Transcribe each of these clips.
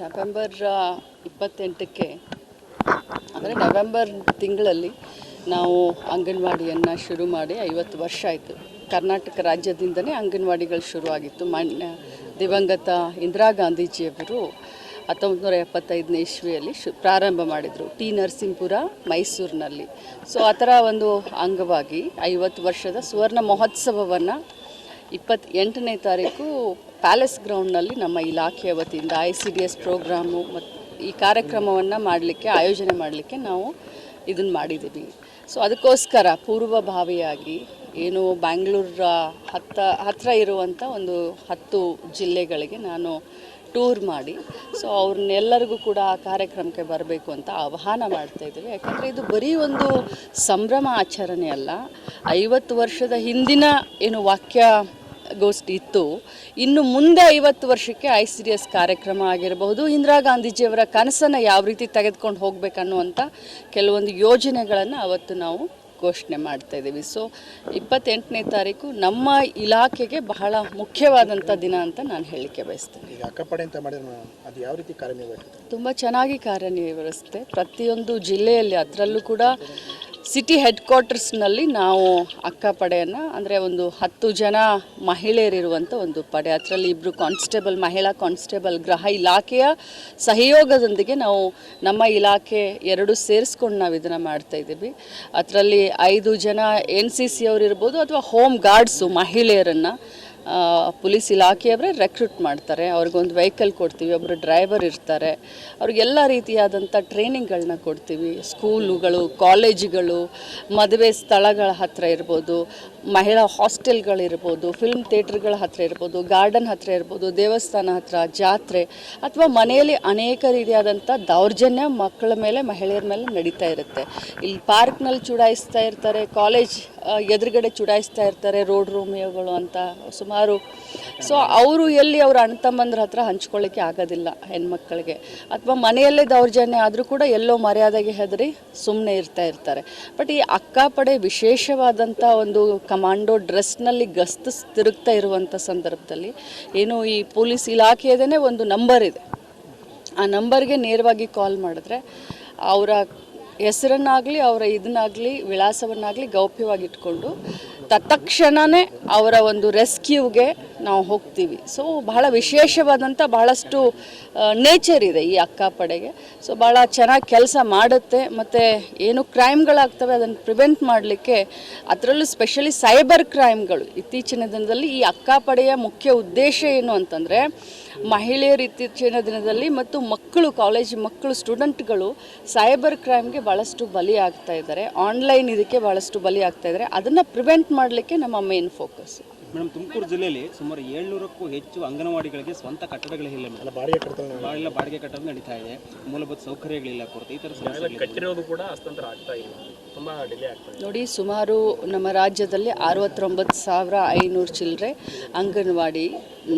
November ಇಪ್ಪತ್ತೆಂಟಕ್ಕೆ, ಅಂದರೆ November ತಿಂಗಳಲ್ಲಿ ನಾವು ಅಂಗನವಾಡಿಯನ್ನು ಶುರು ಮಾಡಿ ಐವತ್ತು ವರ್ಷ ಆಯಿತು. ಕರ್ನಾಟಕ ರಾಜ್ಯದಿಂದನೇ ಅಂಗನವಾಡಿಗಳು ಶುರುವಾಗಿತ್ತು. ಮಾನ್ಯ ದಿವಂಗತ ಇಂದಿರಾ ಗಾಂಧೀಜಿಯವರು ಹತ್ತೊಂಬತ್ತು ನೂರ ಎಪ್ಪತ್ತೈದನೇ ಇಸ್ವಿಯಲ್ಲಿ ಶು, ಪ್ರಾರಂಭ ಮಾಡಿದರು, ಟಿ ನರಸಿಂಹಪುರ, ಮೈಸೂರಿನಲ್ಲಿ. ಸೊ ಆ ಥರ ಒಂದು ಅಂಗವಾಗಿ ಐವತ್ತು ವರ್ಷದ ಸುವರ್ಣ ಮಹೋತ್ಸವವನ್ನು ಇಪ್ಪತ್ತೆಂಟನೇ ತಾರೀಕು ಪ್ಯಾಲೇಸ್ ಗ್ರೌಂಡ್ನಲ್ಲಿ ನಮ್ಮ ಇಲಾಖೆಯ ವತಿಯಿಂದ I C D S program ಮತ್ತು ಈ ಕಾರ್ಯಕ್ರಮವನ್ನು ಮಾಡಲಿಕ್ಕೆ, ಆಯೋಜನೆ ಮಾಡಲಿಕ್ಕೆ ನಾವು ಇದನ್ನು ಮಾಡಿದ್ದೀವಿ. ಸೊ ಅದಕ್ಕೋಸ್ಕರ ಪೂರ್ವಭಾವಿಯಾಗಿ ಏನು ಬ್ಯಾಂಗ್ಳೂರ ಹತ್ತ ಹತ್ತಿರ ಇರುವಂಥ ಒಂದು ಹತ್ತು ಜಿಲ್ಲೆಗಳಿಗೆ ನಾನು ಟೂರ್ ಮಾಡಿ. ಸೊ ಅವ್ರನ್ನೆಲ್ಲರಿಗೂ ಕೂಡ ಆ ಕಾರ್ಯಕ್ರಮಕ್ಕೆ ಬರಬೇಕು ಅಂತ ಆಹ್ವಾನ ಮಾಡ್ತಾ ಇದ್ದೀವಿ. ಯಾಕಂದರೆ ಇದು ಬರೀ ಒಂದು ಸಂಭ್ರಮ ಆಚರಣೆ ಅಲ್ಲ. ಐವತ್ತು ವರ್ಷದ ಹಿಂದಿನ ಏನು ವಾಕ್ಯ ಗೋಷ್ಠಿ ಇತ್ತು. ಇನ್ನು ಮುಂದೆ ಐವತ್ತು ವರ್ಷಕ್ಕೆ ಐ ಸಿ ಡಿ ಎಸ್ ಕಾರ್ಯಕ್ರಮ ಆಗಿರಬಹುದು, ಇಂದಿರಾ ಗಾಂಧೀಜಿಯವರ ಕನಸನ್ನು ಯಾವ ರೀತಿ ತೆಗೆದುಕೊಂಡು ಹೋಗ್ಬೇಕನ್ನುವಂಥ ಕೆಲವೊಂದು ಯೋಜನೆಗಳನ್ನು ಅವತ್ತು ನಾವು ಘೋಷಣೆ ಮಾಡ್ತಾ ಇದ್ದೀವಿ. ಸೊ ಇಪ್ಪತ್ತೆಂಟನೇ ತಾರೀಕು ನಮ್ಮ ಇಲಾಖೆಗೆ ಬಹಳ ಮುಖ್ಯವಾದಂಥ ದಿನ ಅಂತ ನಾನು ಹೇಳಲಿಕ್ಕೆ ಬಯಸ್ತೇನೆ. ಈಗ ಅಕ್ಕಪಡೆ ಅಂತ ಮಾಡಿದ್ರೆ ಅದು ಯಾವ ರೀತಿ ಕಾರ್ಯನಿರ್ವಹಿಸುತ್ತೆ? ತುಂಬ ಚೆನ್ನಾಗಿ ಕಾರ್ಯನಿರ್ವಹಿಸುತ್ತೆ. ಪ್ರತಿಯೊಂದು ಜಿಲ್ಲೆಯಲ್ಲಿ ಅದರಲ್ಲೂ ಕೂಡ ಸಿಟಿ ಹೆಡ್ ಕ್ವಾರ್ಟರ್ಸ್ನಲ್ಲಿ ನಾವು ಅಕ್ಕ ಪಡೆಯನ್ನು, ಅಂದರೆ ಒಂದು ಹತ್ತು ಜನ ಮಹಿಳೆಯರಿರುವಂಥ ಒಂದು ಪಡೆ. ಅದರಲ್ಲಿ ಇಬ್ಬರು ಕಾನ್ಸ್ಟೇಬಲ್, ಮಹಿಳಾ ಕಾನ್ಸ್ಟೇಬಲ್, ಗೃಹ ಇಲಾಖೆಯ ಸಹಯೋಗದೊಂದಿಗೆ ನಾವು ನಮ್ಮ ಇಲಾಖೆ ಎರಡು ಸೇರಿಸ್ಕೊಂಡು ನಾವು ಇದನ್ನು ಮಾಡ್ತಾ ಇದ್ದೀವಿ. ಅದರಲ್ಲಿ ಐದು ಜನ ಎನ್ ಸಿ ಸಿ ಅವರು ಇರ್ಬೋದು ಅಥವಾ ಹೋಮ್ ಗಾರ್ಡ್ಸು ಮಹಿಳೆಯರನ್ನು ಪೊಲೀಸ್ ಇಲಾಖೆಯವರೇ ರೆಕ್ರೂಟ್ ಮಾಡ್ತಾರೆ. ಅವ್ರಿಗೊಂದು ವೆಹಿಕಲ್ ಕೊಡ್ತೀವಿ ಒಬ್ಬರು ಡ್ರೈವರ್ ಇರ್ತಾರೆ. ಅವ್ರಿಗೆಲ್ಲ ರೀತಿಯಾದಂಥ ಟ್ರೈನಿಂಗ್ಗಳನ್ನ ಕೊಡ್ತೀವಿ. ಸ್ಕೂಲುಗಳು ಕಾಲೇಜುಗಳು ಮದುವೆ ಸ್ಥಳಗಳ ಹತ್ತಿರ ಇರ್ಬೋದು, ಮಹಿಳಾ ಹಾಸ್ಟೆಲ್ಗಳಿರ್ಬೋದು ಫಿಲ್ಮ್ ಥಿಯೇಟ್ರ್ಗಳ ಹತ್ತಿರ ಇರ್ಬೋದು ಗಾರ್ಡನ್ ಹತ್ತಿರ ಇರ್ಬೋದು, ದೇವಸ್ಥಾನ ಹತ್ತಿರ ಜಾತ್ರೆ, ಅಥವಾ ಮನೆಯಲ್ಲಿ ಅನೇಕ ರೀತಿಯಾದಂಥ ದೌರ್ಜನ್ಯ ಮಕ್ಕಳ ಮೇಲೆ, ಮಹಿಳೆಯರ ಮೇಲೆ ನಡೀತಾ ಇರುತ್ತೆ. ಇಲ್ಲಿ ಪಾರ್ಕ್ನಲ್ಲಿ ಚುಡಾಯಿಸ್ತಾ ಇರ್ತಾರೆ ಕಾಲೇಜ್ ಎದುರುಗಡೆ ಚುಡಾಯಿಸ್ತಾ ಇರ್ತಾರೆ ರೋಡ್ ರೋಮಿಯೋಗಳು ಅಂತ, ಸುಮಾರು ಸೊ ಅವರು ಎಲ್ಲಿ ಅವ್ರ ಅಣ್ಣ ತಮ್ಮಂದ್ರ ಹತ್ರ ಹಂಚ್ಕೊಳ್ಳಿಕ್ಕೆ ಆಗೋದಿಲ್ಲ ಹೆಣ್ಮಕ್ಳಿಗೆ. ಅಥವಾ ಮನೆಯಲ್ಲೇ ದೌರ್ಜನ್ಯ ಆದರೂ ಕೂಡ ಎಲ್ಲೋ ಮರ್ಯಾದೆಗೆ ಹೆದರಿ ಸುಮ್ಮನೆ ಇರ್ತಾ ಇರ್ತಾರೆ. ಬಟ್ ಈ ಅಕ್ಕಾಪಡೆ ವಿಶೇಷವಾದಂಥ ಒಂದು ಕಮಾಂಡೋ ಡ್ರೆಸ್ನಲ್ಲಿ ಗಸ್ತು ತಿರುಗ್ತಾ ಇರುವಂಥ ಸಂದರ್ಭದಲ್ಲಿ ಏನು ಈ ಪೊಲೀಸ್ ಇಲಾಖೆಯದೇ ಒಂದು ನಂಬರ್ ಇದೆ. ಆ ನಂಬರ್ಗೆ ನೇರವಾಗಿ ಕಾಲ್ ಮಾಡಿದ್ರೆ ಅವರ ಹೆಸರನ್ನಾಗಲಿ ಅವರ ಇದನ್ನಾಗಲಿ ವಿಳಾಸವನ್ನಾಗಲಿ ಗೌಪ್ಯವಾಗಿಟ್ಕೊಂಡು ತತ್ಕ್ಷಣವೇ ಅವರ ಒಂದು ರೆಸ್ಕ್ಯೂಗೆ ನಾವು ಹೋಗ್ತೀವಿ. ಸೊ ಬಹಳ ವಿಶೇಷವಾದಂಥ ಬಹಳಷ್ಟು ನೇಚರ್ ಇದೆ ಈ ಅಕ್ಕಾಪಡೆಗೆ ಸೊ ಭಾಳ ಚೆನ್ನಾಗಿ ಕೆಲಸ ಮಾಡುತ್ತೆ. ಮತ್ತು ಏನು ಕ್ರೈಮ್ಗಳಾಗ್ತವೆ ಅದನ್ನು ಪ್ರಿವೆಂಟ್ ಮಾಡಲಿಕ್ಕೆ ಅದರಲ್ಲೂ ಸ್ಪೆಷಲಿ ಸೈಬರ್ ಕ್ರೈಮ್ಗಳು. ಇತ್ತೀಚಿನ ದಿನದಲ್ಲಿ ಈ ಅಕ್ಕಾಪಡೆಯ ಮುಖ್ಯ ಉದ್ದೇಶ ಏನು ಅಂತಂದರೆ, ಮಹಿಳೆಯರು ಇತ್ತೀಚಿನ ದಿನದಲ್ಲಿ ಮತ್ತು ಮಕ್ಕಳು ಕಾಲೇಜ್ ಮಕ್ಕಳು ಸ್ಟೂಡೆಂಟ್ಗಳು ಸೈಬರ್ ಕ್ರೈಮ್ಗೆ ಭಾಳಷ್ಟು ಬಲಿ ಆಗ್ತಾ ಇದ್ದಾರೆ. ಆನ್ಲೈನ್ ಇದಕ್ಕೆ ಭಾಳಷ್ಟು ಬಲಿ ಆಗ್ತಾ ಇದ್ದಾರೆ. ಅದನ್ನು ಪ್ರಿವೆಂಟ್ ಮಾಡಲಿಕ್ಕೆ ನಮ್ಮ ಮೇನ್ ಫೋಕಸ್ ಮೇಡಮ್ ತುಮಕೂರು ಜಿಲ್ಲೆಯಲ್ಲಿ ಸುಮಾರು ಏಳ್ನೂರಕ್ಕೂ ಹೆಚ್ಚು ಅಂಗನವಾಡಿಗಳಿಗೆ ಸ್ವಂತ ಕಟ್ಟಡಗಳಿಲ್ಲ ಮೇಡಮ್. ಅಲ್ಲ ಬಾಡಿಗೆ ಕಟ್ಟಡ ಬಾಡಿಗೆ ಕಟ್ಟೋದು ನಡೀತಾ ಇದೆ. ಮೂಲಭೂತ ಸೌಕರ್ಯಗಳಿಲ್ಲ ಕೊರತೆ ಈ ಥರ ಕಟ್ಟಿರೋದು ಕೂಡ ಹಸ್ತಾಂತರ ಆಗ್ತಾ ಇಲ್ಲ ತುಂಬಾ ಡಿಲೇ ಆಗ್ತಾ ಇದೆ. ನೋಡಿ ಸುಮಾರು ನಮ್ಮ ರಾಜ್ಯದಲ್ಲಿ ಅರವತ್ತೊಂಬತ್ತು ಸಾವಿರ ಐನೂರು ಚಿಲ್ಲರೆ ಅಂಗನವಾಡಿ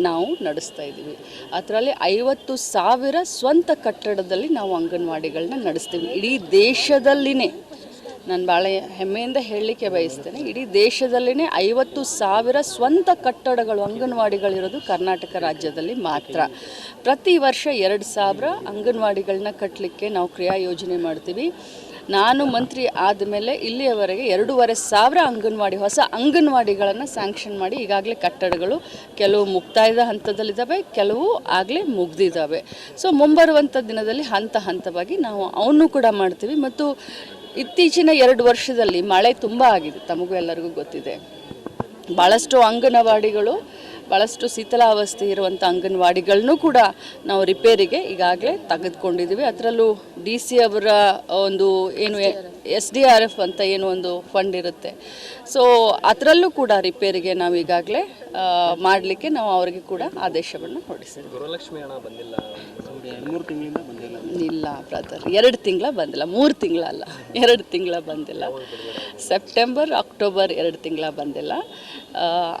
ನಾವು ನಡೆಸ್ತಾ ಇದ್ದೀವಿ. ಅದರಲ್ಲಿ ಐವತ್ತು ಸಾವಿರ ಸ್ವಂತ ಕಟ್ಟಡದಲ್ಲಿ ನಾವು ಅಂಗನವಾಡಿಗಳನ್ನ ನಡೆಸ್ತೀವಿ. ಇಡೀ ದೇಶದಲ್ಲಿನೇ. ನಾನು ಭಾಳ ಹೆಮ್ಮೆಯಿಂದ ಹೇಳಲಿಕ್ಕೆ ಬಯಸ್ತೇನೆ. ಇಡೀ ದೇಶದಲ್ಲಿನೇ ಐವತ್ತು ಸಾವಿರ ಸ್ವಂತ ಕಟ್ಟಡಗಳು, ಅಂಗನವಾಡಿಗಳಿರೋದು ಕರ್ನಾಟಕ ರಾಜ್ಯದಲ್ಲಿ ಮಾತ್ರ. ಪ್ರತಿ ವರ್ಷ ಎರಡು ಸಾವಿರ ಅಂಗನವಾಡಿಗಳನ್ನ ಕಟ್ಟಲಿಕ್ಕೆ ನಾವು ಕ್ರಿಯಾ ಯೋಜನೆ ಮಾಡ್ತೀವಿ. ನಾನು ಮಂತ್ರಿ ಆದಮೇಲೆ ಇಲ್ಲಿಯವರೆಗೆ ಎರಡೂವರೆ ಸಾವಿರ ಅಂಗನವಾಡಿ, ಹೊಸ ಅಂಗನವಾಡಿಗಳನ್ನು ಸ್ಯಾಂಕ್ಷನ್ ಮಾಡಿ ಈಗಾಗಲೇ ಕಟ್ಟಡಗಳು ಕೆಲವು ಮುಕ್ತಾಯದ ಹಂತದಲ್ಲಿದ್ದಾವೆ, ಕೆಲವು ಆಗಲೇ ಮುಗ್ದಿದ್ದಾವೆ. ಸೊ ಮುಂಬರುವಂಥ ದಿನದಲ್ಲಿ ಹಂತ ಹಂತವಾಗಿ ನಾವು ಅವನ್ನು ಕೂಡ ಮಾಡ್ತೀವಿ. ಮತ್ತು ಇತ್ತೀಚಿನ ಎರಡು ವರ್ಷದಲ್ಲಿ ಮಳೆ ತುಂಬ ಆಗಿದೆ, ತಮಗೂ ಎಲ್ಲರಿಗೂ ಗೊತ್ತಿದೆ. ಭಾಳಷ್ಟು ಅಂಗನವಾಡಿಗಳು ಭಾಳಷ್ಟು ಶೀತಲಾವಸ್ಥೆ ಇರುವಂಥ ಅಂಗನವಾಡಿಗಳನ್ನೂ ಕೂಡ ನಾವು ರಿಪೇರಿಗೆ ಈಗಾಗಲೇ ತೆಗೆದುಕೊಂಡಿದ್ದೀವಿ. ಅದರಲ್ಲೂ ಡಿ ಸಿ ಅವರ ಒಂದು ಏನು ಎಸ್ ಡಿ ಆರ್ ಎಫ್ ಅಂತ ಏನು ಒಂದು ಫಂಡ್ ಇರುತ್ತೆ. ಸೊ ಅದರಲ್ಲೂ ಕೂಡ ರಿಪೇರಿಗೆ ನಾವು ಈಗಾಗಲೇ ಮಾಡಲಿಕ್ಕೆ ನಾವು ಅವರಿಗೆ ಕೂಡ ಆದೇಶವನ್ನು ಹೊರಡಿಸಿದ್ದೀವಿ ಇಲ್ಲ ಬ್ರದರ್ ಎರಡು ತಿಂಗಳ ಬಂದಿಲ್ಲ. ಮೂರು ತಿಂಗಳಲ್ಲ ಎರಡು ತಿಂಗಳ ಬಂದಿಲ್ಲ. ಸೆಪ್ಟೆಂಬರ್ ಅಕ್ಟೋಬರ್ ಎರಡು ತಿಂಗಳ ಬಂದಿಲ್ಲ.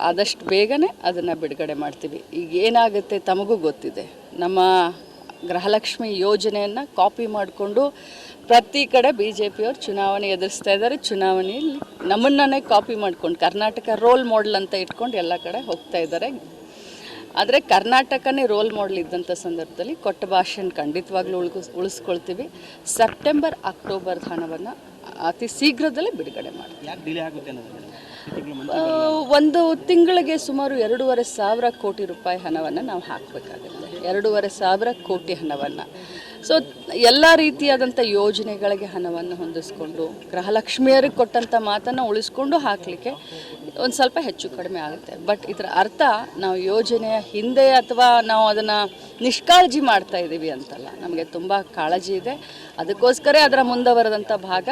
ಆದಷ್ಟು ಬೇಗನೆ ಅದನ್ನು ಬಿಡುಗಡೆ ಮಾಡ್ತೀವಿ. ಈಗ ಏನಾಗುತ್ತೆ ತಮಗೂ ಗೊತ್ತಿದೆ. ನಮ್ಮ ಗೃಹಲಕ್ಷ್ಮಿ ಯೋಜನೆಯನ್ನು ಕಾಪಿ ಮಾಡಿಕೊಂಡು ಪ್ರತಿ ಕಡೆ ಬಿ ಜೆ ಪಿಯವರು ಚುನಾವಣೆ ಎದುರಿಸ್ತಾ ಇದ್ದಾರೆ. ಚುನಾವಣೆಯಲ್ಲಿ ನಮ್ಮನ್ನೇ ಕಾಪಿ ಮಾಡ್ಕೊಂಡು ಕರ್ನಾಟಕ ರೋಲ್ ಮಾಡೆಲ್ ಅಂತ ಇಟ್ಕೊಂಡು ಎಲ್ಲ ಕಡೆ ಹೋಗ್ತಾ ಇದ್ದಾರೆ. ಆದರೆ ಕರ್ನಾಟಕನೇ ರೋಲ್ ಮಾಡೆಲ್ ಇದ್ದಂಥ ಸಂದರ್ಭದಲ್ಲಿ ಕೊಟ್ಟ ಭಾಷೆನ ಖಂಡಿತವಾಗ್ಲೂ ಉಳ್ಕಿಸ್ ಉಳಿಸ್ಕೊಳ್ತೀವಿ. ಸೆಪ್ಟೆಂಬರ್ ಅಕ್ಟೋಬರ್ ಹಣವನ್ನು ಅತಿ ಶೀಘ್ರದಲ್ಲೇ ಬಿಡುಗಡೆ ಮಾಡ್ತೀವಿ. ಒಂದು ತಿಂಗಳಿಗೆ ಸುಮಾರು ಎರಡೂವರೆ ಸಾವಿರ ಕೋಟಿ ರೂಪಾಯಿ ಹಣವನ್ನು ನಾವು ಹಾಕಬೇಕಾಗುತ್ತೆ. ಎರಡೂವರೆ ಸಾವಿರ ಕೋಟಿ ಹಣವನ್ನು. ಸೊ ಎಲ್ಲ ರೀತಿಯಾದಂಥ ಯೋಜನೆಗಳಿಗೆ ಹಣವನ್ನು ಹೊಂದಿಸ್ಕೊಂಡು, ಗೃಹಲಕ್ಷ್ಮಿಯರಿಗೆ ಕೊಟ್ಟಂಥ ಮಾತನ್ನು ಉಳಿಸ್ಕೊಂಡು ಹಾಕಲಿಕ್ಕೆ ಒಂದು ಸ್ವಲ್ಪ ಹೆಚ್ಚು ಕಡಿಮೆ ಆಗುತ್ತೆ. ಬಟ್ ಇದರ ಅರ್ಥ ನಾವು ಯೋಜನೆಯ ಹಿಂದೆ ಅಥವಾ ನಾವು ಅದನ್ನು ನಿಷ್ಕಾಳಜಿ ಮಾಡ್ತಾ ಇದ್ದೀವಿ ಅಂತಲ್ಲ. ನಮಗೆ ತುಂಬ ಕಾಳಜಿ ಇದೆ. ಅದಕ್ಕೋಸ್ಕರ ಅದರ ಮುಂದುವರೆದಂಥ ಭಾಗ,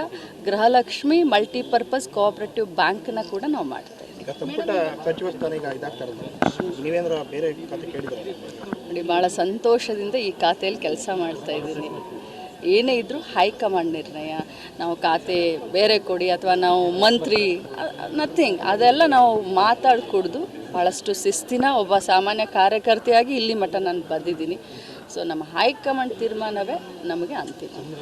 ಗೃಹಲಕ್ಷ್ಮಿ ಮಲ್ಟಿಪರ್ಪಸ್ ಕೋಆಪರೇಟಿವ್ ಬ್ಯಾಂಕ್ನ ಕೂಡ ನಾವು ಮಾಡ್ತಾ ಇದ್ದೀವಿ ನೋಡಿ ಭಾಳ ಸಂತೋಷದಿಂದ ಈ ಖಾತೆಯಲ್ಲಿ ಕೆಲಸ ಮಾಡ್ತಾ ಇದ್ದೀನಿ. ಏನೇ ಇದ್ದರೂ ಹೈಕಮಾಂಡ್ ನಿರ್ಣಯ. ನಾವು ಖಾತೆ ಬೇರೆ ಕೊಡಿ ಅಥವಾ ನಾವು ಮಂತ್ರಿ ನಥಿಂಗ್ ಅದೆಲ್ಲ ನಾವು ಮಾತಾಡ್ಕೊಡ್ದು ಭಾಳಷ್ಟು ಶಿಸ್ತಿನ ಒಬ್ಬ ಸಾಮಾನ್ಯ ಕಾರ್ಯಕರ್ತೆಯಾಗಿ ಇಲ್ಲಿ ಮಟ್ಟ ನಾನು ಬಂದಿದ್ದೀನಿ. ಸೊ ನಮ್ಮ ಹೈಕಮಾಂಡ್ ತೀರ್ಮಾನವೇ ನಮಗೆ ಅಂತಿಮ.